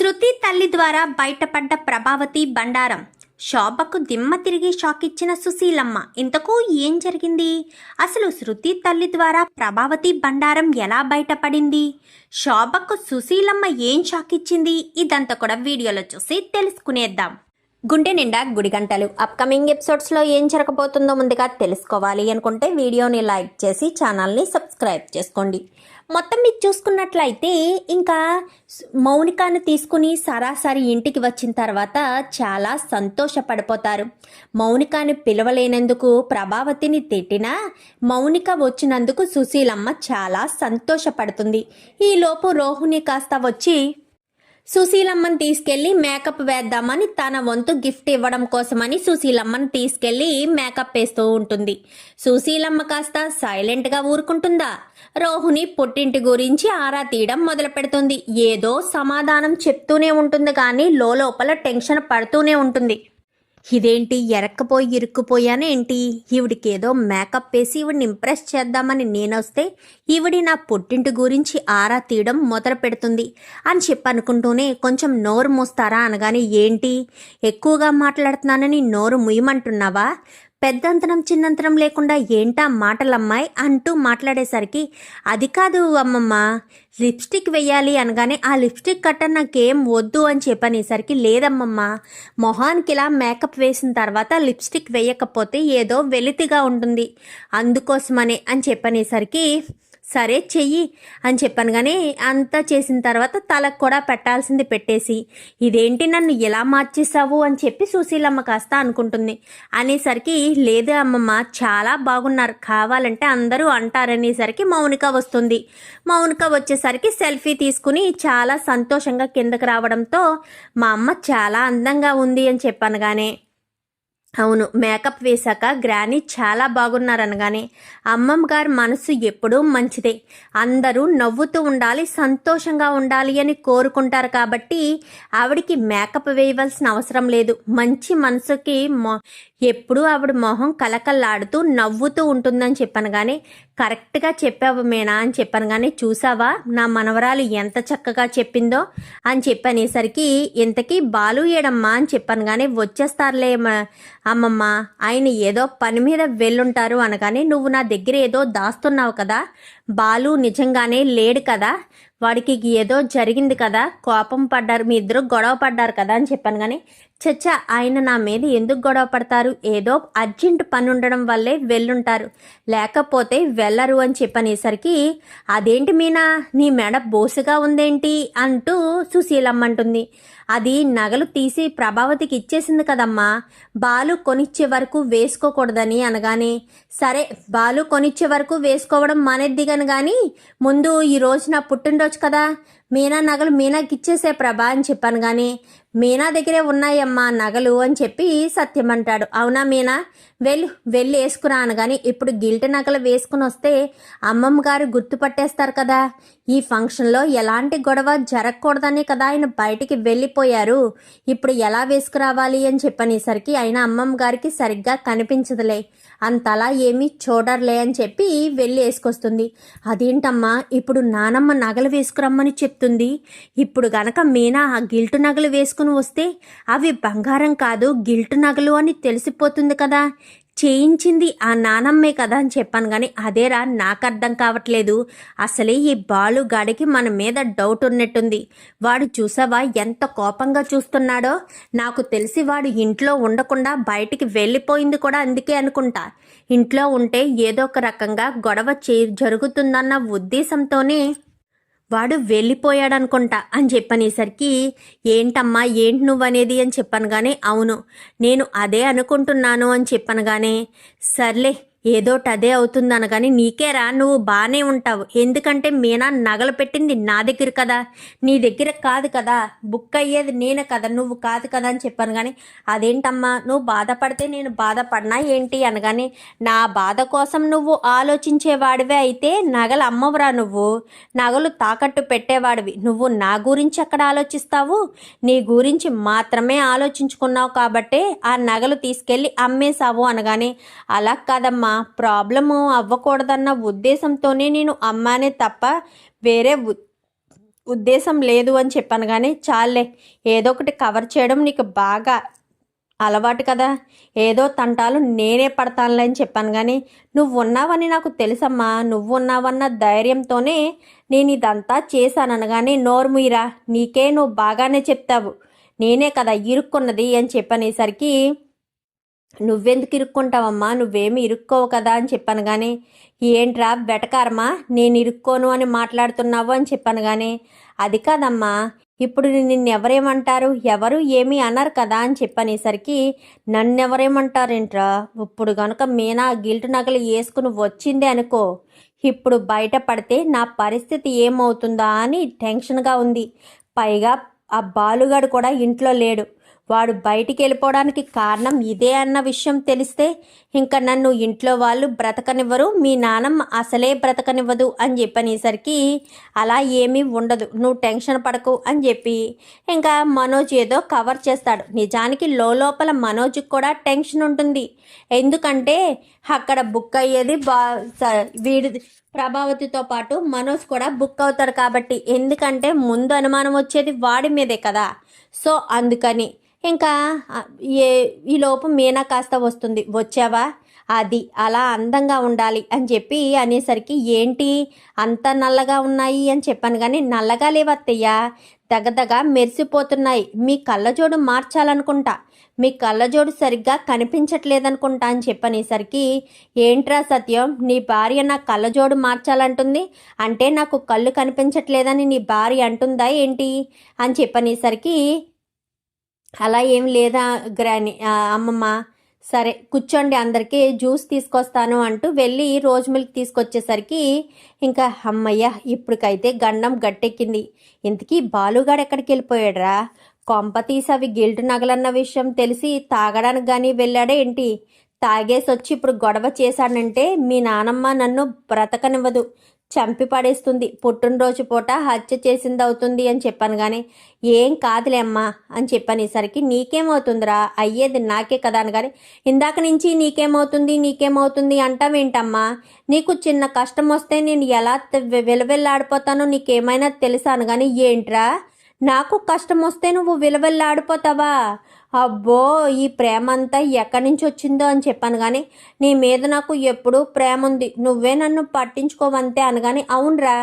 శృతి తల్లి ద్వారా బయటపడ్డ ప్రభావతి బండారం. శోభకు దిమ్మ తిరిగి షాక్ ఇచ్చిన సుశీలమ్మ ఇంతకు ఏం జరిగింది? అసలు శృతి తల్లి ద్వారా ప్రభావతి బండారం ఎలా బయటపడింది? శోభకు సుశీలమ్మ ఏం షాక్ ఇచ్చింది ఇదంతా కూడా వీడియోలో చూసి తెలుసుకునేద్దాం. గుండె నిండా గుడి గంటలు. అప్కమింగ్ ఎపిసోడ్స్లో ఏం జరగబోతుందో ముందుగా తెలుసుకోవాలి అనుకుంటే వీడియోని లైక్ చేసి ఛానల్ని సబ్స్క్రైబ్ చేసుకోండి. మొత్తం మీరు చూసుకున్నట్లయితే ఇంకా మౌనికాను తీసుకుని సరాసరి ఇంటికి వచ్చిన తర్వాత చాలా సంతోషపడిపోతారు. మౌనికాను పిలవలేనందుకు ప్రభావతిని తిట్టినా మౌనిక వచ్చినందుకు సుశీలమ్మ చాలా సంతోషపడుతుంది. ఈలోపు రోహుని కాస్త వచ్చి సుశీలమ్మని తీసుకెళ్ళి మేకప్ వేద్దామని తన వంతు గిఫ్ట్ ఇవ్వడం కోసమని సుశీలమ్మని తీసుకెళ్ళి మేకప్ వేస్తూ ఉంటుంది. సుశీలమ్మ కాస్త సైలెంట్గా ఊరుకుంటుందా? రోహిణి పుట్టింటి గురించి ఆరా తీయడం మొదలు పెడుతుంది. ఏదో సమాధానం చెప్తూనే ఉంటుంది కానీ లోపల టెన్షన్ పడుతూనే ఉంటుంది. ఇదేంటి ఎరక్కపోయి ఇరుక్కుపోయానేంటి ఈవిడికి ఏదో మేకప్ వేసి ఈవిడిని ఇంప్రెస్ చేద్దామని నేనొస్తే ఈవిడి నా పుట్టింటి గురించి ఆరా తీయడం మొదలు పెడుతుంది. అని చెప్పనుకుంటూనే కొంచెం నోరు మూస్తారా అనగానే ఏంటి? ఎక్కువగా మాట్లాడుతున్నానని నోరు ముయ్యమంటున్నావా? పెద్దంతరం చిన్నంతనం లేకుండా ఏంటా మాటలమ్మాయి అంటూ మాట్లాడేసరికి అది కాదు అమ్మమ్మ లిప్స్టిక్ వెయ్యాలి అనగానే ఆ లిప్స్టిక్ కట్ట నాకేం వద్దు అని చెప్పనేసరికి లేదమ్మమ్మ మొహానికి ఇలా మేకప్ వేసిన తర్వాత లిప్స్టిక్ వేయకపోతే ఏదో వెలితిగా ఉంటుంది అందుకోసమనే అని చెప్పనేసరికి సరే చెయ్యి అని చెప్పాను కానీ అంతా చేసిన తర్వాత తలకు కూడా పెట్టాల్సింది పెట్టేసి ఇదేంటి నన్ను ఎలా మార్చేసావు అని చెప్పి సుశీలమ్మ కాస్త అనుకుంటుంది. అనేసరికి లేదు అమ్మమ్మ చాలా బాగున్నారు. కావాలంటే అందరూ అంటారనేసరికి మౌనిక వస్తుంది. మౌనిక వచ్చేసరికి సెల్ఫీ తీసుకుని చాలా సంతోషంగా కిందకు రావడంతో మా అమ్మ చాలా అందంగా ఉంది అని చెప్పాను కానీ అవును మేకప్ వేశాక గ్రానీ చాలా బాగున్నారనగానే అమ్మమ్మ గారి మనసు ఎప్పుడూ మంచిదే. అందరూ నవ్వుతూ ఉండాలి సంతోషంగా ఉండాలి అని కోరుకుంటారు కాబట్టి ఆవిడికి మేకప్ వేయవలసిన అవసరం లేదు. మంచి మనసుకి ఎప్పుడూ ఆవిడ మొహం కలకల్లాడుతూ నవ్వుతూ ఉంటుందని చెప్పాను కానీ కరెక్ట్గా చెప్పావు మేనా అని చెప్పాను కానీ చూసావా? నా మనవరాలు ఎంత చక్కగా చెప్పిందో అని చెప్పనేసరికి ఇంతకీ బాలు ఏడమ్మా అని చెప్పాను కానీ వచ్చేస్తారులే అమ్మమ్మ ఆయన ఏదో పని మీద వెళ్ళుంటారు అనగానే నువ్వు నా దగ్గర ఏదో దాస్తున్నావు కదా బాలు నిజంగానే లేడు కదా వాడికి ఏదో జరిగింది కదా కోపం పడ్డారు మీ ఇద్దరు గొడవ పడ్డారు కదా అని చెప్పాను కానీ చచ్చ ఆయన నా మీద ఎందుకు గొడవ పడతారు? ఏదో అర్జెంట్ పని ఉండడం వల్లే వెళ్ళుంటారు. లేకపోతే వెళ్ళరు అని చెప్పనేసరికి అదేంటి మీనా? నీ మెడ బోసుగా ఉందేంటి? అంటూ సుశీలమ్మ అంటుంది అది నగలు తీసి ప్రభావతికి ఇచ్చేసింది కదమ్మా. బాలు కొనిచ్చే వరకు వేసుకోకూడదని అనగానే సరే బాలు కొనిచ్చే వరకు వేసుకోవడం మానేద్దిగను కానీ ముందు ఈ రోజు నా పుట్టినరోజు కదా. మీనా నగలు మీనాకి ఇచ్చేసే ప్రభా అని చెప్పాను కానీ మీనా దగ్గరే ఉన్నాయమ్మా నగలు అని చెప్పి సత్యం అంటాడు. అవునా మీనా? వెళ్ళు వెళ్ళి వేసుకురా అనగాని ఇప్పుడు గిల్ట్ నగలు వేసుకుని వస్తే అమ్మమ్మ గారు గుర్తుపట్టేస్తారు కదా. ఈ ఫంక్షన్లో ఎలాంటి గొడవ జరగకూడదనే కదా ఆయన బయటికి వెళ్ళిపోయారు. ఇప్పుడు ఎలా వేసుకురావాలి అని చెప్పనేసరికి ఆయన అమ్మమ్మ గారికి సరిగ్గా కనిపించదులే. అంతలా ఏమీ చూడర్లే అని చెప్పి వెళ్ళి వేసుకొస్తుంది. అదేంటమ్మా ఇప్పుడు నానమ్మ నగలు వేసుకురమ్మని చెప్తుంది. ఇప్పుడు గనక మీనా ఆ గిల్టు నగలు వేసుకుని వస్తే అవి బంగారం కాదు గిల్టు నగలు అని తెలిసిపోతుంది కదా. చేయించింది ఆ నానమ్మే కదా అని చెప్పాను కానీ అదేరా నాకు అర్థం కావట్లేదు. అసలే ఈ బాలు గాడికి మన మీద డౌట్ ఉన్నట్టుంది. వాడు చూసావా ఎంత కోపంగా చూస్తున్నాడో? నాకు తెలిసి వాడు ఇంట్లో ఉండకుండా బయటికి వెళ్ళిపోయింది కూడా అందుకే అనుకుంటా. ఇంట్లో ఉంటే ఏదో ఒక రకంగా గొడవ చే జరుగుతుందన్న ఉద్దేశంతోనే వాడు వెళ్ళిపోయాడనుకుంటా అని చెప్పనేసరికి ఏంటమ్మా ఏంటి నువ్వనేది? అని చెప్పాను కానీ అవును నేను అదే అనుకుంటున్నాను అని చెప్పాను కానీ సర్లే ఏదోటి అదే అవుతుంది అనగాని నీకేరా నువ్వు బాగానే ఉంటావు. ఎందుకంటే మీనా నగలు పెట్టింది నా దగ్గర కదా. నీ దగ్గర కాదు కదా. బుక్ అయ్యేది నేనే కదా. నువ్వు కాదు కదా అని చెప్పాను కానీ అదేంటమ్మా? నువ్వు బాధపడితే నేను బాధపడినా ఏంటి అనగాని నా బాధ కోసం నువ్వు ఆలోచించేవాడివే అయితే నగలు అమ్మవురా నువ్వు. నగలు తాకట్టు పెట్టేవాడివి. నువ్వు నా గురించి ఎక్కడ ఆలోచిస్తావు? నీ గురించి మాత్రమే ఆలోచించుకున్నావు కాబట్టే ఆ నగలు తీసుకెళ్ళి అమ్మేశావు అనగానే అలా కాదమ్మా. ప్రాబ్లము అవ్వకూడదన్న ఉద్దేశంతోనే నేను అమ్మానే తప్ప వేరే ఉద్దేశం లేదు అని చెప్పాను. కానీ చాలే ఏదో ఒకటి కవర్ చేయడం నీకు బాగా అలవాటు కదా. ఏదో తంటాలు నేనే పడతానులే అని చెప్పాను. కానీ నువ్వు ఉన్నావని నాకు తెలుసమ్మా. నువ్వు ఉన్నావన్న ధైర్యంతోనే నేను ఇదంతా చేశాను అనగానే నోరు నీకే నువ్వు బాగానే చెప్తావు. నేనే కదా ఇరుక్కున్నది అని చెప్పనేసరికి నువ్వెందుకు ఇరుక్కుంటావమ్మా? నువ్వేమి ఇరుక్కోవు కదా అని చెప్పాను కానీ ఏంట్రా వెటకారమా? నేను ఇరుక్కోను అని మాట్లాడుతున్నావు అని చెప్పాను కానీ అది కాదమ్మా. ఇప్పుడు నిన్నెవరేమంటారు? ఎవరు ఏమీ అన్నారు కదా అని చెప్పనేసరికి నన్నెవరేమంటారేంట్రా? ఇప్పుడు గనుక మీనా గిల్ట్ నగలు వేసుకుని వచ్చిందే అనుకో ఇప్పుడు బయటపడితే నా పరిస్థితి ఏమవుతుందా అని టెన్షన్గా ఉంది. పైగా ఆ బాలుగాడు కూడా ఇంట్లో లేడు. వాడు బయటికి వెళ్ళిపోవడానికి కారణం ఇదే అన్న విషయం తెలిస్తే ఇంకా నన్ను ఇంట్లో వాళ్ళు బ్రతకనివ్వరు మీ నానమ్మ అసలే బ్రతకనివ్వదు అని చెప్పనేసరికి అలా ఏమీ ఉండదు నువ్వు టెన్షన్ పడకు అని చెప్పి ఇంకా మనోజ్ ఏదో కవర్ చేస్తాడు. నిజానికి లోపల మనోజ్కి కూడా టెన్షన్ ఉంటుంది. ఎందుకంటే అక్కడ బుక్ అయ్యేది బా వీడి ప్రభావతితో పాటు మనోజ్ కూడా బుక్ అవుతాడు కాబట్టి ఎందుకంటే ముందు అనుమానం వచ్చేది వాడి మీదే కదా. సో అందుకని ఇంకా ఏ ఈ లోపు మీనా కాస్త వస్తుంది. వచ్చావా? అది అలా అందంగా ఉండాలి అని చెప్పి అనేసరికి ఏంటి? అంత నల్లగా ఉన్నాయి అని చెప్పాను. కానీ నల్లగా లేవత్తయ్యా. దగదగ మెరిసిపోతున్నాయి. మీ కళ్ళజోడు మార్చాలనుకుంటా. మీ కళ్ళజోడు సరిగ్గా కనిపించట్లేదనుకుంటా అని చెప్పనేసరికి ఏంట్రా సత్యం నీ భార్య నా కళ్ళజోడు మార్చాలంటుంది? అంటే నాకు కళ్ళు కనిపించట్లేదని నీ భార్య అంటుందా ఏంటి? అని చెప్పనేసరికి అలా ఏం లేదా గ్రాని అమ్మమ్మ సరే కూర్చోండి అందరికీ జ్యూస్ తీసుకొస్తాను అంటూ వెళ్ళి రోజ్ మిల్క్ తీసుకొచ్చేసరికి ఇంకా అమ్మయ్య ఇప్పటికైతే గండం గట్టెక్కింది. ఇంతకీ బాలుగాడు ఎక్కడికి వెళ్ళిపోయాడురా కొంప తీసి అవి గిల్ట్ నగలన్న విషయం తెలిసి తాగడానికి కానీ వెళ్ళాడే ఏంటి? తాగేసి వచ్చి ఇప్పుడు గొడవ చేశాడంటే మీ నానమ్మ నన్ను బ్రతకనివ్వదు. చంపి పడేస్తుంది. పుట్టినరోజు పూట హత్య చేసింది అవుతుంది అని చెప్పాను కానీ ఏం కాదులే అమ్మా అని చెప్పనేసరికి నీకేమవుతుందిరా? అయ్యేది నాకే కదా అని కానీ ఇందాక నుంచి నీకేమవుతుంది నీకేమవుతుంది అంటావేంటమ్మా? నీకు చిన్న కష్టం వస్తే నేను ఎలా విలవెల్లాడిపోతానో నీకేమైనా తెలుసాను కానీ ఏంట్రా? నాకు కష్టం వస్తే నువ్వు విలవెల్లాడిపోతావా? అబ్బో ఈ ప్రేమ అంతా ఎక్కడి నుంచి వచ్చిందో అని చెప్పాను కానీ నీ మీద నాకు ఎప్పుడూ ప్రేమ ఉంది. నువ్వే నన్ను పట్టించుకోవంతే అనగాని అవునరా.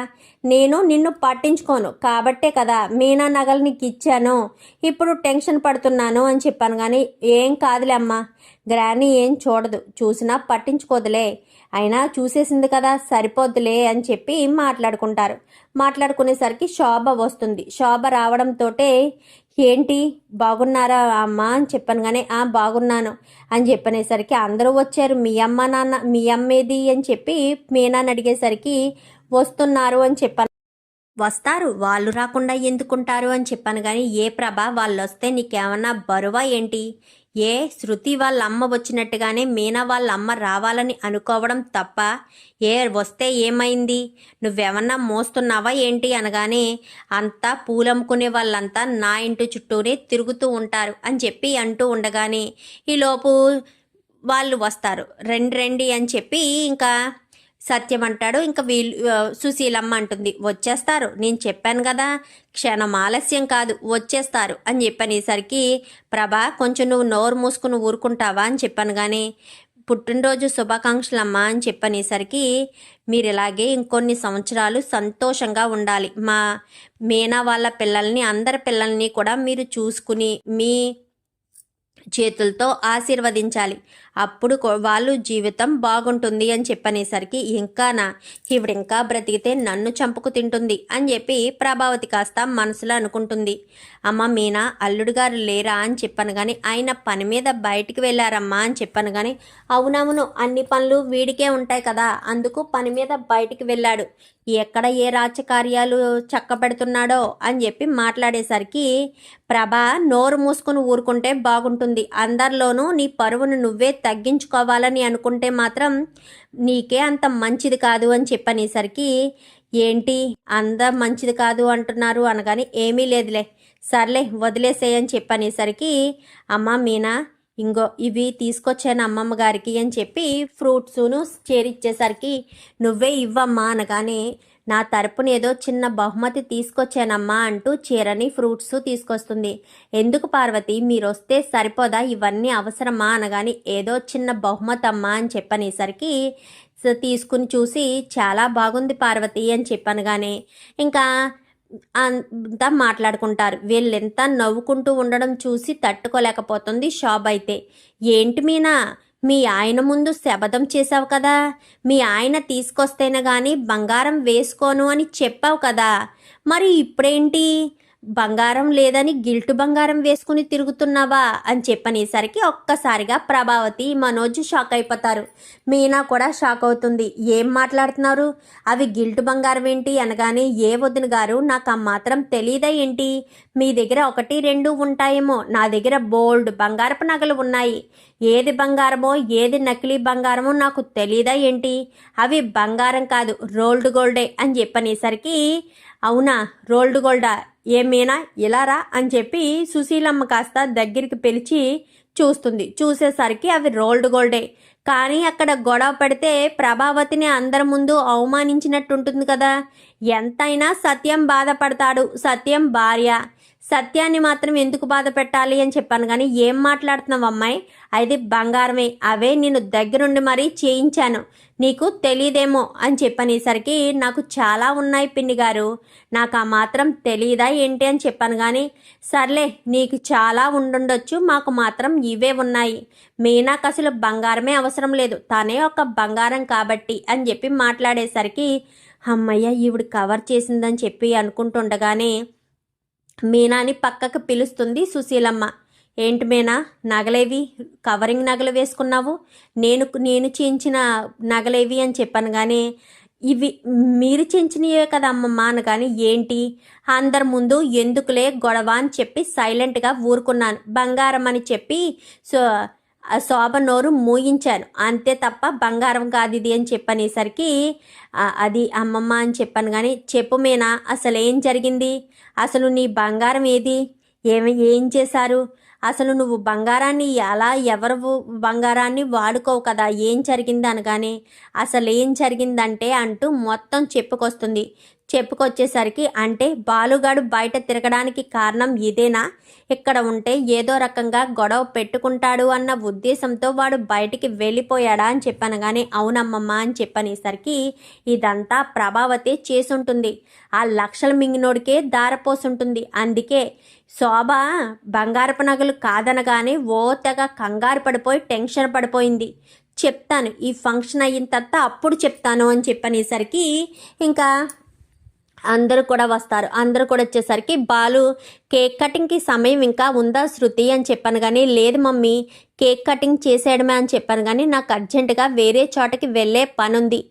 నేను నిన్ను పట్టించుకోను. కాబట్టే కదా మీనా నగలు నీకు ఇచ్చాను. ఇప్పుడు టెన్షన్ పడుతున్నాను అని చెప్పాను కానీ ఏం కాదులే అమ్మా. గ్రాని ఏం చూడదు. చూసినా పట్టించుకోదులే. అయినా చూసేసింది కదా సరిపోద్దులే అని చెప్పి మాట్లాడుకుంటారు. మాట్లాడుకునేసరికి శోభ వస్తుంది. శోభ రావడంతోటే ఏంటి? బాగున్నారా అమ్మ? అని చెప్పాను. కానీ ఆ బాగున్నాను అని చెప్పనేసరికి అందరూ వచ్చారు. మీ అమ్మ నాన్న మీ అమ్మేది? అని చెప్పి మీనాన్ని అడిగేసరికి వస్తున్నారు అని చెప్పాను. వస్తారు. వాళ్ళు రాకుండా ఎందుకుంటారు? అని చెప్పాను. కానీ ఏ ప్రభ? వాళ్ళు వస్తే నీకేమన్నా బరువా ఏంటి? ఏ శృతి వాళ్ళ అమ్మ వచ్చినట్టుగానే మీనా వాళ్ళ అమ్మ రావాలని అనుకోవడం తప్ప ఏ వస్తే ఏమైంది? నువ్వేమన్నా మోస్తున్నావా ఏంటి అనగానే అంతా పూలమ్ముకునే వాళ్ళంతా నా ఇంటి చుట్టూనే తిరుగుతూ ఉంటారు అని చెప్పి అంటూ ఉండగానే ఈలోపు వాళ్ళు వస్తారు. రెండు రండి అని చెప్పి ఇంకా సత్యం అంటాడు ఇంకా వీళ్ళు సుశీలమ్మ అంటుంది వచ్చేస్తారు. నేను చెప్పాను కదా క్షణం ఆలస్యం కాదు వచ్చేస్తారు. అని చెప్పనేసరికి ప్రభా కొంచెం నువ్వు నోరు మూసుకుని ఊరుకుంటావా? అని చెప్పాను కానీ పుట్టినరోజు శుభాకాంక్షలమ్మా అని చెప్పనేసరికి మీరు ఇలాగే ఇంకొన్ని సంవత్సరాలు సంతోషంగా ఉండాలి. మా మీనా వాళ్ళ పిల్లల్ని అందరి పిల్లల్ని కూడా మీరు చూసుకుని మీ చేతులతో ఆశీర్వదించాలి. అప్పుడు వాళ్ళు జీవితం బాగుంటుంది అని చెప్పనేసరికి ఇంకానా ఈవిడ ఇంకా బ్రతికితే నన్ను చంపుకు తింటుంది అని చెప్పి ప్రభావతి కాస్త మనసులో అనుకుంటుంది. అమ్మ మీనా అల్లుడు గారు లేరా అని చెప్పాను కానీ ఆయన పని మీద బయటికి వెళ్ళారమ్మా అని చెప్పాను కానీ అవునవును అన్ని పనులు వీడికే ఉంటాయి కదా అందుకు పని మీద బయటికి వెళ్ళాడు. ఎక్కడ ఏ రాజకార్యాలు చక్కబెడుతున్నాడో అని చెప్పి మాట్లాడేసరికి ప్రభా నోరు మూసుకుని ఊరుకుంటే బాగుంటుంది. అందరిలోనూ నీ పరువును నువ్వే తగ్గించుకోవాలని అనుకుంటే మాత్రం నీకే అంత మంచిది కాదు అని చెప్పనేసరికి ఏంటి? అంత మంచిది కాదు అంటున్నారు అనగాని ఏమీ లేదులే సర్లే వదిలేసేయని చెప్పనేసరికి అమ్మ మీనా ఇంగో ఇవి తీసుకొచ్చాను అమ్మమ్మ గారికి అని చెప్పి ఫ్రూట్స్ను చేరిచ్చేసరికి నువ్వే ఇవ్వమ్మా అనగానే నా తరపున ఏదో చిన్న బహుమతి తీసుకొచ్చానమ్మా అంటూ చీరని ఫ్రూట్స్ తీసుకొస్తుంది. ఎందుకు పార్వతి? మీరు వస్తే సరిపోదా? ఇవన్నీ అవసరమా? అనగాని ఏదో చిన్న బహుమతి అమ్మా అని చెప్పనేసరికి తీసుకుని చూసి చాలా బాగుంది పార్వతి అని చెప్పనగానే ఇంకా అంతా మాట్లాడుకుంటారు. వీళ్ళెంత నవ్వుకుంటూ ఉండడం చూసి తట్టుకోలేకపోతుంది షాప్ అయితే ఏంటి మీనా? మీ ఆయన ముందు శపథం చేసావు కదా. మీ ఆయన తీసుకొస్తేనే కానీ బంగారం వేసుకోను అని చెప్పావు కదా. మరి ఇప్పుడేంటి? బంగారం లేదని గిల్టు బంగారం వేసుకుని తిరుగుతున్నావా అని చెప్పనేసరికి ఒక్కసారిగా ప్రభావతి మనోజ్ షాక్ అయిపోతారు. మీనా కూడా షాక్ అవుతుంది. ఏం మాట్లాడుతున్నారు? అవి గిల్టు బంగారం ఏంటి అనగానే ఏ వదిన గారు నాకు ఆ మాత్రం తెలియదా ఏంటి? మీ దగ్గర ఒకటి రెండు ఉంటాయేమో. నా దగ్గర బోల్డ్ బంగారపు నగలు ఉన్నాయి. ఏది బంగారమో ఏది నకిలీ బంగారమో నాకు తెలియదా ఏంటి? అవి బంగారం కాదు రోల్డ్ గోల్డే అని చెప్పనేసరికి అవునా రోల్డ్ గోల్డా? ఏమీనా ఇలారా అని చెప్పి సుశీలమ్మ కాస్త దగ్గరికి పిలిచి చూస్తుంది. చూసేసరికి అవి రోల్డ్ గోల్డే. కానీ అక్కడ గొడవ పడితే ప్రభావతిని అందరి ముందు అవమానించినట్టు ఉంటుంది కదా. ఎంతైనా సత్యం బాధపడతాడు. సత్యం భార్య. సత్యాన్ని మాత్రం ఎందుకు బాధ పెట్టాలి అని చెప్పాను కానీ ఏం మాట్లాడుతున్నావు అమ్మాయి? అది బంగారమే. అవే నేను దగ్గరుండి మరీ చేయించాను. నీకు తెలియదేమో అని చెప్పనేసరికి నాకు చాలా ఉన్నాయి పిన్ని గారు. నాకు ఆ మాత్రం తెలియదా ఏంటి అని చెప్పాను కానీ సర్లే నీకు చాలా ఉండుండొచ్చు. మాకు మాత్రం ఇవే ఉన్నాయి. మీనాకు అసలు బంగారమే అవసరం లేదు. తనే ఒక బంగారం కాబట్టి అని చెప్పి మాట్లాడేసరికి అమ్మయ్య ఈవిడ కవర్ చేసిందని చెప్పి అనుకుంటుండగానే మీనాని పక్కకు పిలుస్తుంది సుశీలమ్మ. ఏంటి మీనా నగలేవి? కవరింగ్ నగలు వేసుకున్నావు? నేను నేను చేయించిన నగలేవి అని చెప్పాను కానీ ఇవి మీరు చేయించినవే కదా అమ్మమ్మ అనగాని ఏంటి? అందరి ముందు ఎందుకులే గొడవ అని చెప్పి సైలెంట్గా ఊరుకున్నాను. బంగారం అని చెప్పి సో శోభ నోరు మూయించాను. అంతే తప్ప బంగారం కాదు ఇది అని చెప్పనేసరికి అది అమ్మమ్మ అని చెప్పాను కానీ చెప్పు మీనా అసలు ఏం జరిగింది? అసలు నీ బంగారం ఏది? ఏమి ఏం చేశారు? అసలు నువ్వు బంగారాన్ని ఎలా ఎవరు బంగారాన్ని వాడుకోవు కదా ఏం జరిగింది అనగానే అసలు ఏం జరిగిందంటే అంటూ మొత్తం చెప్పుకొస్తుంది. చెప్పుకొచ్చేసరికి అంటే బాలుగాడు బయట తిరగడానికి కారణం ఇదేనా? ఇక్కడ ఉంటే ఏదో రకంగా గొడవ పెట్టుకుంటాడు అన్న ఉద్దేశంతో వాడు బయటికి వెళ్ళిపోయాడా అని చెప్పాను కానీ అవునమ్మమ్మ అని చెప్పనేసరికి ఇదంతా ప్రభావతే చేసుంటుంది. ఆ లక్షల మింగినోడికే దారపోసుంటుంది. అందుకే శోభ బంగారపు నగలు కాదనగానే ఓతగా కంగారు పడిపోయి టెన్షన్ పడిపోయింది. చెప్తాను ఈ ఫంక్షన్ అయిన తర్వాత అప్పుడు చెప్తాను అని చెప్పనేసరికి ఇంకా అందరూ కూడా వస్తారు. అందరూ కూడా వచ్చేసరికి బాలు కేక్ కటింగ్కి సమయం ఇంకా ఉందా శృతి అని చెప్పాను కానీ లేదు మమ్మీ కేక్ కటింగ్ చేసేయడమే అని చెప్పాను కానీ నాకు అర్జెంటుగా వేరే చోటకి వెళ్ళే పనుంది.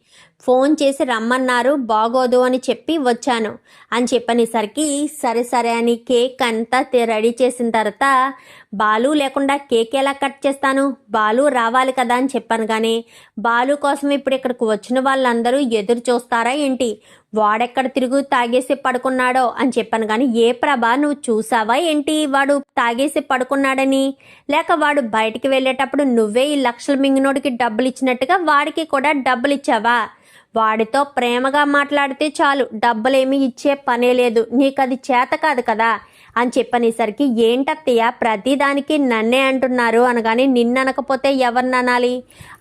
ఫోన్ చేసి రమ్మన్నారు బాగోదు అని చెప్పి వచ్చాను. అని చెప్పనేసరికి సరే సరే అని కేక్ అంతా రెడీ చేసిన తర్వాత బాలు లేకుండా కేక్ ఎలా కట్ చేస్తాను? బాలు రావాలి కదా అని చెప్పాను కానీ బాలు కోసం ఇప్పుడు ఇక్కడికి వచ్చిన వాళ్ళందరూ ఎదురు చూస్తారా ఏంటి? వాడెక్కడ తిరుగు తాగేసి పడుకున్నాడో అని చెప్పాను. కానీ ఏ ప్రభా నువ్వు చూసావా ఏంటి వాడు తాగేసి పడుకున్నాడని? లేక వాడు బయటికి వెళ్ళేటప్పుడు నువ్వే ఈ లక్షల మింగినోడికి డబ్బులు ఇచ్చినట్టుగా వాడికి కూడా డబ్బులు ఇచ్చావా? వాడితో ప్రేమగా మాట్లాడితే చాలు డబ్బులేమీ ఇచ్చే పనే లేదు నీకు అది చేత కాదు కదా అని చెప్పనేసరికి ఏంటత్తయ్య ప్రతిదానికి నన్నే అంటున్నారు అనగానే నిన్ననకపోతే ఎవరిని అనాలి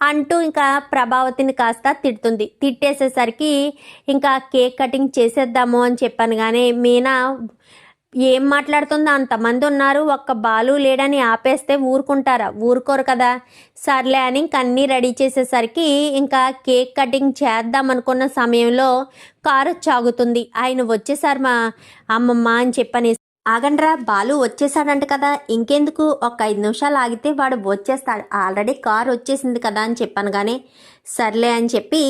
అంటూ ఇంకా ప్రభావతిని కాస్త తిడుతుంది. తిట్టేసేసరికి ఇంకా కేక్ కటింగ్ చేసేద్దాము అని చెప్పాను కానీ మీనా ఏం మాట్లాడుతుందో అంతమంది ఉన్నారు ఒక్క బాలు లేడని ఆపేస్తే ఊరుకుంటారా? ఊరుకోరు కదా. సర్లే అని ఇంక అన్నీ రెడీ చేసేసరికి ఇంకా కేక్ కటింగ్ చేద్దాం అనుకున్న సమయంలో కారు చాగుతుంది. ఆయన వచ్చేసారు మా అమ్మమ్మ అని చెప్పని ఆగండ్రా బాలు వచ్చేసాడంట కదా. ఇంకెందుకు? ఒక ఐదు నిమిషాలు ఆగితే వాడు వచ్చేస్తాడు. ఆల్రెడీ కారు వచ్చేసింది కదా అని చెప్పాను కానీ సర్లే అని చెప్పి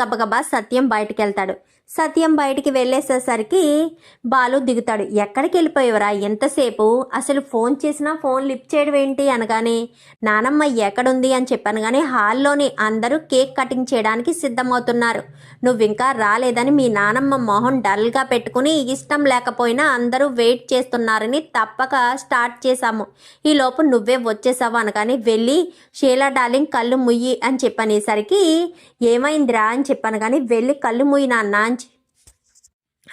గబగబా సత్యం బయటకు వెళ్తాడు సత్యం బయటికి వెళ్ళేసేసరికి బాలు దిగుతాడు. ఎక్కడికి వెళ్ళిపోయేవరా? ఎంతసేపు? అసలు ఫోన్ చేసినా ఫోన్ లిఫ్ట్ చేయడం ఏంటి అనగానే నానమ్మ ఎక్కడుంది అని చెప్పాను కానీ హాల్లోని అందరూ కేక్ కటింగ్ చేయడానికి సిద్ధమవుతున్నారు. నువ్వు ఇంకా రాలేదని మీ నానమ్మ మొహం డల్గా పెట్టుకుని ఇష్టం లేకపోయినా అందరూ వెయిట్ చేస్తున్నారని తప్పక స్టార్ట్ చేశాము. ఈ లోపు నువ్వే వచ్చేసావు అనగానే వెళ్ళి షీలా డార్లింగ్ కళ్ళు ముయ్యి అని చెప్పనేసరికి ఏమైందిరా అని చెప్పాను కానీ వెళ్ళి కళ్ళు ముయ్యి నాన్న అని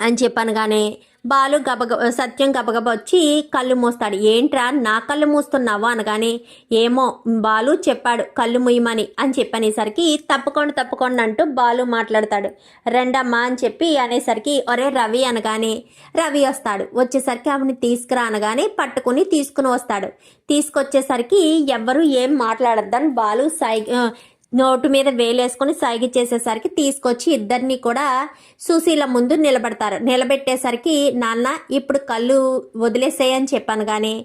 అని చెప్పనగానే బాలు గబగబ సత్యం గబగబ వచ్చి కళ్ళు మూస్తాడు. ఏంట్రా నా కళ్ళు మూస్తున్నావా అనగానే ఏమో బాలు చెప్పాడు కళ్ళు ముయ్యమని అని చెప్పనేసరికి తప్పకుండా తప్పకుండా అంటూ బాలు మాట్లాడతాడు. రెండమ్మా అని చెప్పి అనేసరికి ఒరే రవి అనగానే రవి వస్తాడు. వచ్చేసరికి ఆవిడని తీసుకురా అనగానే పట్టుకుని తీసుకుని వస్తాడు. తీసుకొచ్చేసరికి ఎవ్వరూ ఏం మాట్లాడద్దని బాలు సై నోటు మీద వేలేసుకొని సాగి చేసేసరికి తీసుకొచ్చి ఇద్దరిని కూడా సుశీల ముందు నిలబడతారు. నిలబెట్టేసరికి నాన్న ఇప్పుడు కళ్ళు వదిలేసేయని చెప్పాను కానీ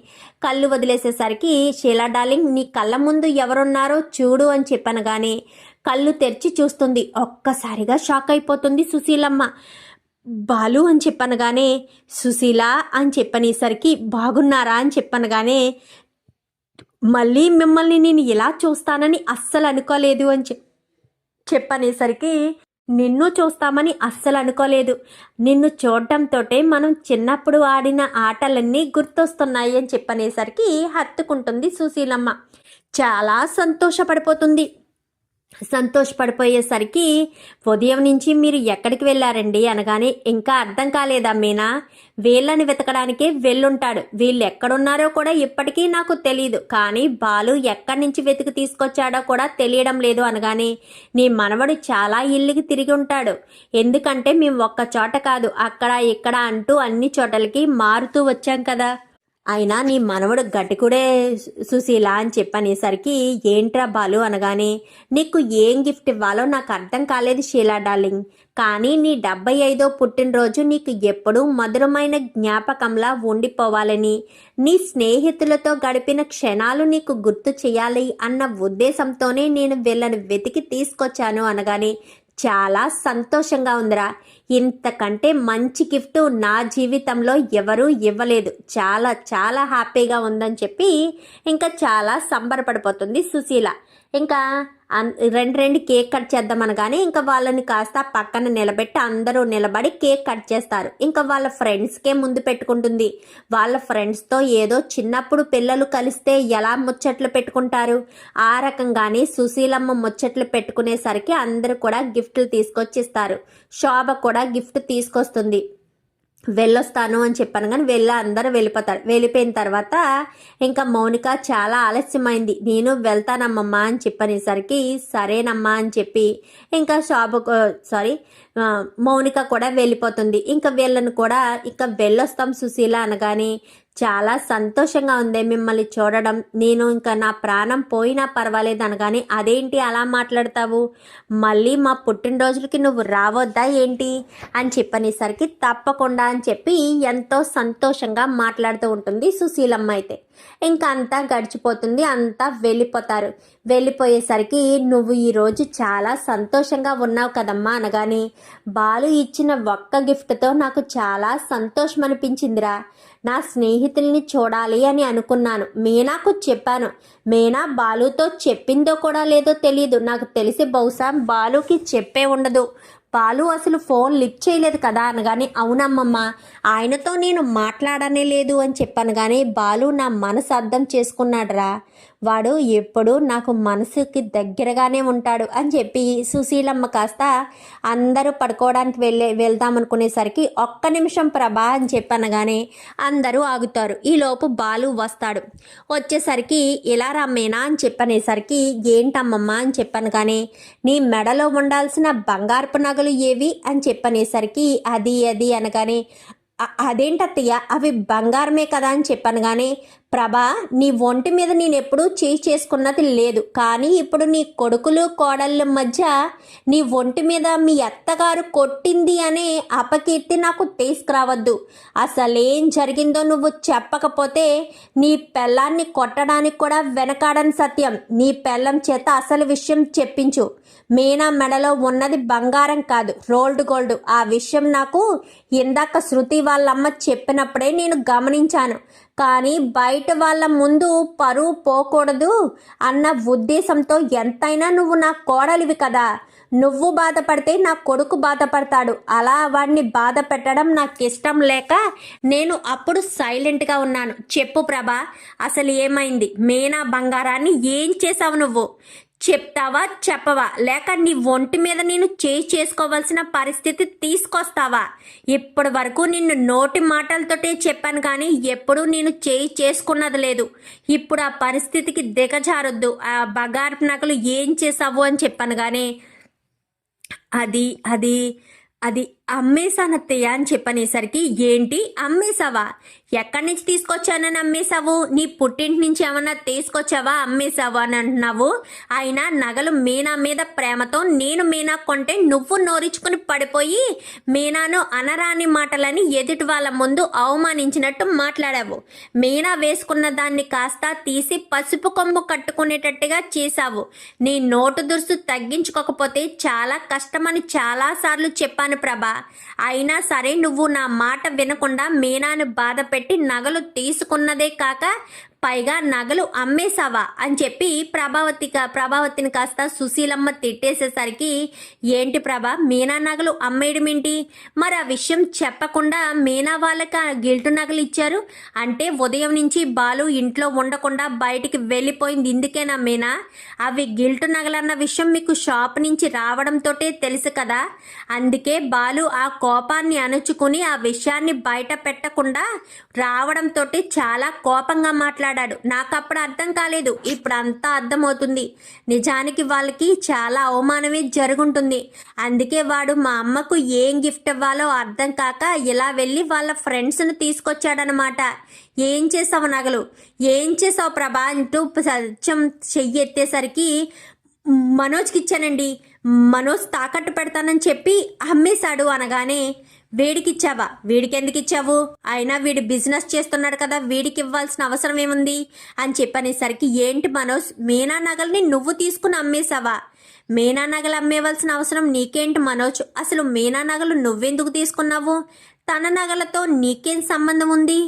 కళ్ళు వదిలేసేసరికి షీలా డార్లింగ్ నీ కళ్ళ ముందు ఎవరున్నారో చూడు అని చెప్పాను కానీ కళ్ళు తెరిచి చూస్తుంది. ఒక్కసారిగా షాక్ అయిపోతుంది సుశీలమ్మ. బాలు అని చెప్పనగానే సుశీల అని చెప్పనేసరికి బాగున్నారా అని చెప్పనగానే మళ్ళీ మిమ్మల్ని నేను ఇలా చూస్తానని అస్సలు అనుకోలేదు అని చెప్ చెప్పనేసరికి నిన్ను చూస్తామని అస్సలు అనుకోలేదు. నిన్ను చూడటంతో మనం చిన్నప్పుడు ఆడిన ఆటలన్నీ గుర్తొస్తున్నాయి అని చెప్పనేసరికి హత్తుకుంటుంది సుశీలమ్మ. చాలా సంతోషపడిపోతుంది. సంతోషపడిపోయేసరికి ఉదయం నుంచి మీరు ఎక్కడికి వెళ్ళారండి అనగానే ఇంకా అర్థం కాలేదా మీనా? వీళ్ళని వెతకడానికే వెళ్ళుంటాడు. వీళ్ళు ఎక్కడున్నారో కూడా ఇప్పటికీ నాకు తెలియదు కానీ బాలు ఎక్కడి నుంచి వెతికి తీసుకొచ్చాడో కూడా తెలియడం లేదు అనగానే నీ మనవడు చాలా ఇల్లుకి తిరిగి ఉంటాడు. ఎందుకంటే మేము ఒక్క చోట కాదు. అక్కడ ఇక్కడ అంటూ అన్ని చోటలకి మారుతూ వచ్చాం కదా. అయినా నీ మనవడు గట్టికుడే సుశీల అని చెప్పనేసరికి ఏంట్రా బాలు అనగానే నీకు ఏం గిఫ్ట్ ఇవ్వాలో నాకు అర్థం కాలేదు షీలా డార్లింగ్. కానీ నీ డెబ్బై ఐదో పుట్టినరోజు నీకు ఎప్పుడూ మధురమైన జ్ఞాపకంలా ఉండిపోవాలని నీ స్నేహితులతో గడిపిన క్షణాలు నీకు గుర్తు చేయాలి అన్న ఉద్దేశంతోనే నేను వీళ్ళని వెతికి తీసుకొచ్చాను అనగానే చాలా సంతోషంగా ఉందిరా. ఇంతకంటే మంచి గిఫ్ట్ నా జీవితంలో ఎవరూ ఇవ్వలేదు. చాలా చాలా హ్యాపీగా ఉందని చెప్పి ఇంకా చాలా సంబరపడిపోతుంది సుశీల. ఇంకా రెండు రెండు కేక్ కట్ చేద్దామనగానే ఇంకా వాళ్ళని కాస్త పక్కన నిలబెట్టి అందరూ నిలబడి కేక్ కట్ చేస్తారు. ఇంకా వాళ్ళ ఫ్రెండ్స్కే ముందు పెట్టుకుంటుంది. వాళ్ళ ఫ్రెండ్స్తో ఏదో చిన్నప్పుడు పిల్లలు కలిస్తే ఎలా ముచ్చట్లు పెట్టుకుంటారు? ఆ రకంగానే సుశీలమ్మ ముచ్చట్లు పెట్టుకునేసరికి అందరూ కూడా గిఫ్ట్లు తీసుకొచ్చిస్తారు. శోభ కూడా గిఫ్ట్ తీసుకొస్తుంది. వెళ్ళొస్తాను అని చెప్పాను కానీ వెళ్ళ అందరూ వెళ్ళిపోతారు. వెళ్ళిపోయిన తర్వాత ఇంకా మౌనిక చాలా ఆలస్యమైంది. నేను వెళ్తానమ్మమ్మా అని చెప్పనేసరికి సరేనమ్మా అని చెప్పి ఇంకా షాపు సారీ మౌనిక కూడా వెళ్ళిపోతుంది. ఇంకా వీళ్ళను కూడా ఇంకా వెళ్ళొస్తాం సుశీల అనగానే చాలా సంతోషంగా ఉంది మిమ్మల్ని చూడడం. నేను ఇంకా నా ప్రాణం పోయినా పర్వాలేదు అనగానే అదేంటి అలా మాట్లాడతావు? మళ్ళీ మా పుట్టినరోజులకి నువ్వు రావద్దా ఏంటి? అని చెప్పనేసరికి తప్పకుండా అని చెప్పి ఎంతో సంతోషంగా మాట్లాడుతూ ఉంటుంది సుశీలమ్మ అయితే. ఇంకా అంతా గడిచిపోతుంది అంతా వెళ్ళిపోతారు. వెళ్ళిపోయేసరికి నువ్వు ఈరోజు చాలా సంతోషంగా ఉన్నావు కదమ్మా అనగానే బాలు ఇచ్చిన ఒక్క గిఫ్ట్తో నాకు చాలా సంతోషం అనిపించిందిరా నా స్నేహితుల్ని చూడాలి అని అనుకున్నాను. మీనాకు చెప్పాను. మీనా బాలుతో చెప్పిందో కూడా లేదో తెలియదు నాకు తెలిసి బహుశా బాలుకి చెప్పే ఉండదు. బాలు అసలు ఫోన్ లిఫ్ట్ చేయలేదు కదా అనగానే అవునమ్మమ్మ ఆయనతో నేను మాట్లాడనే లేదు అని చెప్పాను కానీ బాలు నా మనసు అర్థం చేసుకున్నాడురా. వాడు ఎప్పుడు నాకు మనసుకి దగ్గరగానే ఉంటాడు అని చెప్పి సుశీలమ్మ కాస్త అందరూ పడుకోవడానికి వెళ్ళే వెళ్దాం అనుకునేసరికి ఒక్క నిమిషం ప్రభా అని చెప్పనగానే అందరూ ఆగుతారు. ఈలోపు బాలు వస్తాడు. వచ్చేసరికి ఇలా రమ్మేనా అని చెప్పనేసరికి ఏంటమ్మమ్మా? అని చెప్పాను కానీ నీ మెడలో ఉండాల్సిన బంగారపు నగలు ఏవి? అని చెప్పనేసరికి అది అది అనగానే అదేంటత్తయ్య? అవి బంగారమే కదా? అని చెప్పాను కానీ ప్రభా నీ ఒంటి మీద నేను ఎప్పుడూ చేయి చేసుకున్నది లేదు. కానీ ఇప్పుడు నీ కొడుకులు కోడళ్ళ మధ్య నీ ఒంటి మీద మీ అత్తగారు కొట్టింది అనే అపకీర్తి నాకు తీసుకురావద్దు. అసలేం జరిగిందో నువ్వు చెప్పకపోతే నీ పెళ్ళాన్ని కొట్టడానికి కూడా వెనకాడని సత్యం. నీ పెళ్ళం చేత అసలు విషయం చెప్పించు. మీనా మెడలో ఉన్నది బంగారం కాదు రోల్డ్ గోల్డ్. ఆ విషయం నాకు ఇందాక శృతి వాళ్ళమ్మ చెప్పినప్పుడే నేను గమనించాను. కానీ బయట వాళ్ళ ముందు పరువు పోకూడదు అన్న ఉద్దేశంతో ఎంతైనా నువ్వు నా కోడలివి కదా. నువ్వు బాధపడితే నా కొడుకు బాధపడతాడు. అలా వాడిని బాధ పెట్టడం నాకు ఇష్టం లేక నేను అప్పుడు సైలెంట్గా ఉన్నాను. చెప్పు ప్రభా అసలు ఏమైంది? మీనా బంగారాన్ని ఏం చేసావు నువ్వు? చెప్తావా చెప్పవా? లేక నీ ఒంటి మీద నేను చేయి చేసుకోవాల్సిన పరిస్థితి తీసుకొస్తావా? ఇప్పటి వరకు నిన్ను నోటి మాటలతోటే చెప్పాను కానీ ఎప్పుడూ నేను చేయి చేసుకున్నది లేదు. ఇప్పుడు ఆ పరిస్థితికి దిగజారొద్దు. ఆ బగారు నగలు ఏం చేసావు అని చెప్పాను కానీ అది అది అది అమ్మేశానత్తయ్య అని చెప్పనేసరికి ఏంటి? అమ్మేశావా ఎక్కడి నుంచి తీసుకొచ్చానని అమ్మేశావు నీ పుట్టింటి నుంచి ఏమన్నా తీసుకొచ్చావా అమ్మేశావు అని అంటున్నావు. అయినా నగలు మీనా మీద ప్రేమతో నేను మీనా కొంటే నువ్వు నోరించుకుని పడిపోయి మీనాను అనరాని మాటలని ఎదుటి వాళ్ళ ముందు అవమానించినట్టు మాట్లాడావు. మీనా వేసుకున్న దాన్ని కాస్త తీసి పసుపు కొమ్ము కట్టుకునేటట్టుగా చేశావు. నీ నోటు దురుసు తగ్గించుకోకపోతే చాలా కష్టమని చాలాసార్లు చెప్పాను ప్రభా. అయినా సరే నువ్వు నా మాట వినకుండా మీనాను బాధ పెట్టి నగలు తీసుకున్నదే కాక పైగా నగలు అమ్మేశావా అని చెప్పి ప్రభావతిక ప్రభావతిని కాస్త సుశీలమ్మ తిట్టేసేసరికి ఏంటి ప్రభ మీనా నగలు అమ్మేయడం ఏంటి? మరి ఆ విషయం చెప్పకుండా మీనా వాళ్ళకి ఆ గిల్టు నగలు ఇచ్చారు? అంటే ఉదయం నుంచి బాలు ఇంట్లో ఉండకుండా బయటికి వెళ్ళిపోయింది ఇందుకేనా మీనా? అవి గిల్టు నగలన్న విషయం మీకు షాప్ నుంచి రావడంతోటే తెలుసు కదా. అందుకే బాలు ఆ కోపాన్ని అణుచుకుని ఆ విషయాన్ని బయట పెట్టకుండా రావడంతో చాలా కోపంగా మాట్లాడాడు. నాకు అప్పుడు అర్థం కాలేదు. ఇప్పుడు అంతా అర్థమవుతుంది. నిజానికి వాళ్ళకి చాలా అవమానమే జరుగుంటుంది. అందుకే వాడు మా అమ్మకు ఏం గిఫ్ట్ ఇవ్వాలో అర్థం కాక ఇలా వెళ్ళి వాళ్ళ ఫ్రెండ్స్ని తీసుకొచ్చాడనమాట ఏం చేసావు నగలు? ఏం చేసావు ప్రభా? అంటూ సత్యం చెయ్యి ఎత్తేసరికి మనోజ్కి ఇచ్చానండి. మనోజ్ తాకట్టు పెడతానని చెప్పి అమ్మేశాడు అనగానే వీడికిచ్చావా? వీడికెందుకు ఇచ్చావు అయినా వీడు బిజినెస్ చేస్తున్నాడు కదా వీడికి ఇవ్వాల్సిన అవసరం ఏముంది? అని చెప్పనేసరికి ఏంటి మనోజ్ మీనా నగల్ని నువ్వు తీసుకుని అమ్మేశావా? మీనా నగలు అమ్మేవలసిన అవసరం నీకేంటి మనోజ్? అసలు మీనా నగలు నువ్వెందుకు తీసుకున్నావు? తన నగలతో నీకేం సంబంధం ఉంది?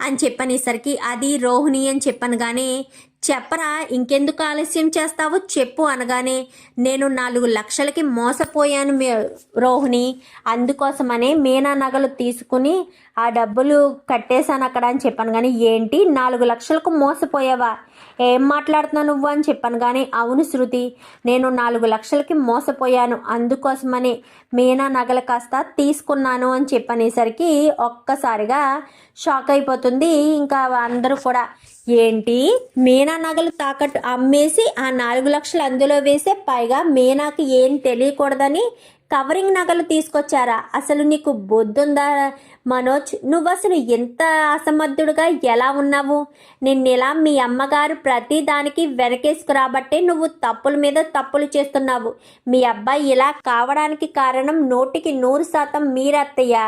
అని చెప్పనేసరికి అది రోహిణి అని చెప్పను కానీ చెప్పరా ఇంకెందుకు ఆలస్యం చేస్తావు? చెప్పు అనగానే నేను నాలుగు లక్షలకి మోసపోయాను మే రోహిణి. అందుకోసమనే మీనా నగలు తీసుకుని ఆ డబ్బులు కట్టేశాను అక్కడ అని చెప్పాను. కానీ ఏంటి? నాలుగు లక్షలకు మోసపోయావా? ఏం మాట్లాడుతున్నావు నువ్వు అని చెప్పాను. కానీ అవును శృతి నేను నాలుగు లక్షలకి మోసపోయాను. అందుకోసమనే మీనా నగలు కాస్త తీసుకున్నాను అని చెప్పనేసరికి ఒక్కసారిగా షాక్ అయిపోతుంది. ఇంకా అందరూ కూడా ఏంటి? మీనా నగలు తాకట్టు అమ్మేసి ఆ నాలుగు లక్షలు అందులో వేసే పైగా మీనాకి ఏం తెలియకూడదని కవరింగ్ నగలు తీసుకొచ్చారా? అసలు నీకు బొద్దుందా మనోజ్? నువ్వు అసలు ఎంత అసమర్థుడుగా ఎలా ఉన్నావు? నిన్నెలా మీ అమ్మగారు ప్రతి దానికి వెనకేసుకురాబట్టే నువ్వు తప్పుల మీద తప్పులు చేస్తున్నావు. మీ అబ్బాయి ఇలా కావడానికి కారణం నూటికి నూరు శాతం మీరత్తయ్య.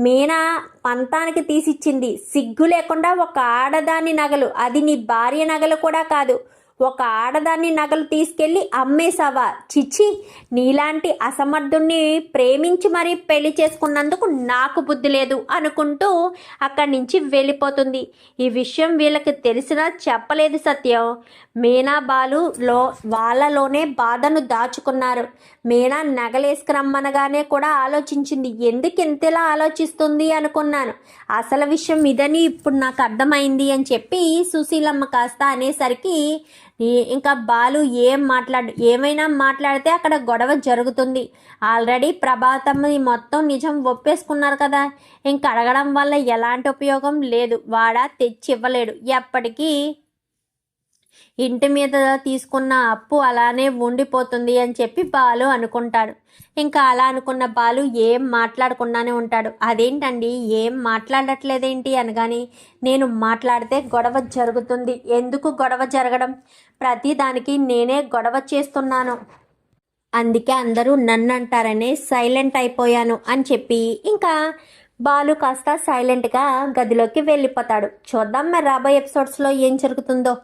మీనా పంతానికి తీసిచ్చింది. సిగ్గు లేకుండా ఒక ఆడదాని నగలు. అది నీ భార్య నగలు కూడా కాదు. ఒక ఆడదాన్ని నగలు తీసుకెళ్ళి అమ్మేశావా? చిచ్చి నీలాంటి అసమర్థుణ్ణి ప్రేమించి మరీ పెళ్ళి చేసుకున్నందుకు నాకు బుద్ధి లేదు అనుకుంటూ అక్కడి నుంచి వెళ్ళిపోతుంది. ఈ విషయం వీళ్ళకి తెలిసినా చెప్పలేదు సత్యం. మీనా బాలు లో వాళ్ళలోనే బాధను దాచుకున్నారు. మీనా నగలేసుకురమ్మనగానే కూడా ఆలోచించింది. ఎందుకు ఇంతలా ఆలోచిస్తుంది అనుకున్నాను. అసలు విషయం ఇదని ఇప్పుడు నాకు అర్థమైంది అని చెప్పి సుశీలమ్మ కాస్త అనేసరికి ఇంకా బాలు ఏం మాట్లాడు ఏమైనా మాట్లాడితే అక్కడ గొడవ జరుగుతుంది. ఆల్రెడీ ప్రభాతం మొత్తం నిజం ఒప్పేసుకున్నారు కదా. ఇంక అడగడం వల్ల ఎలాంటి ఉపయోగం లేదు. వాడా తెచ్చి ఇవ్వలేడు ఎప్పటికీ ఇంటి మీద తీసుకున్న అప్పు అలానే ఉండిపోతుంది అని చెప్పి బాలు అనుకుంటాడు. ఇంకా అలా అనుకున్న బాలు ఏం మాట్లాడకుండానే ఉంటాడు. అదేంటండి? ఏం మాట్లాడట్లేదేంటి అనగాని నేను మాట్లాడితే గొడవ జరుగుతుంది. ఎందుకు గొడవ జరగడం? ప్రతి దానికి నేనే గొడవ చేస్తున్నాను. అందుకే అందరూ నన్ను అంటారనే సైలెంట్ అయిపోయాను అని చెప్పి ఇంకా బాలు కాస్త సైలెంట్గా గదిలోకి వెళ్ళిపోతాడు. చూద్దాం మరి రాబోయే ఎపిసోడ్స్లో ఏం జరుగుతుందో.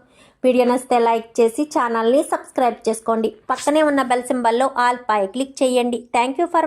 వీడియో నచ్చితే లైక్ చేసి ఛానల్ని సబ్స్క్రైబ్ చేసుకోండి. పక్కనే ఉన్న బెల్ సింబల్లో ఆల్ పై క్లిక్ చేయండి. Thank you for